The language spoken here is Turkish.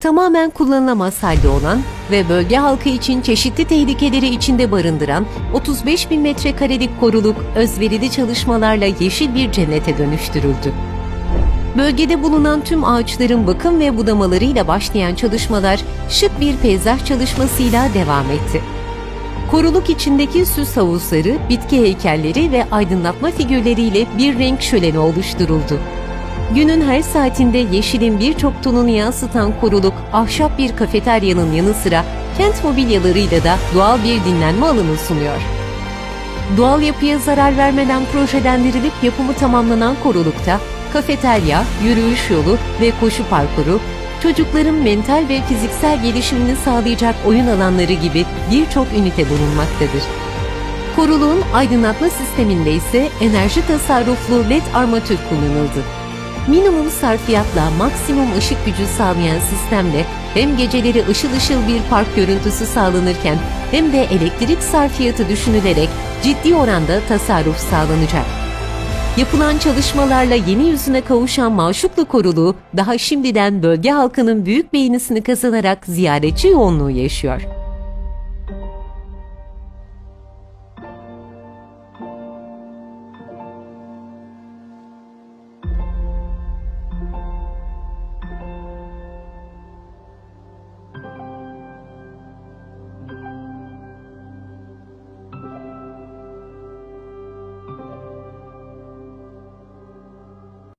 tamamen kullanılamaz halde olan ve bölge halkı için çeşitli tehlikeleri içinde barındıran 35 bin metrekarelik koruluk özverili çalışmalarla yeşil bir cennete dönüştürüldü. Bölgede bulunan tüm ağaçların bakım ve budamalarıyla başlayan çalışmalar şık bir peyzaj çalışmasıyla devam etti. Koruluk içindeki süs havuzları, bitki heykelleri ve aydınlatma figürleriyle bir renk şöleni oluşturuldu. Günün her saatinde yeşilin birçok tonunu yansıtan koruluk, ahşap bir kafeteryanın yanı sıra kent mobilyalarıyla da doğal bir dinlenme alanı sunuyor. Doğal yapıya zarar vermeden projelendirilip yapımı tamamlanan korulukta kafeterya, yürüyüş yolu ve koşu parkuru, çocukların mental ve fiziksel gelişimini sağlayacak oyun alanları gibi birçok ünite bulunmaktadır. Koruluğun aydınlatma sisteminde ise enerji tasarruflu LED armatür kullanıldı. Minimum sarfiyatla maksimum ışık gücü sağlayan sistemle hem geceleri ışıl ışıl bir park görüntüsü sağlanırken hem de elektrik sarfiyatı düşünülerek ciddi oranda tasarruf sağlanacak. Yapılan çalışmalarla yeni yüzüne kavuşan Maşuklu Koruluğu daha şimdiden bölge halkının büyük beğenisini kazanarak ziyaretçi yoğunluğu yaşıyor.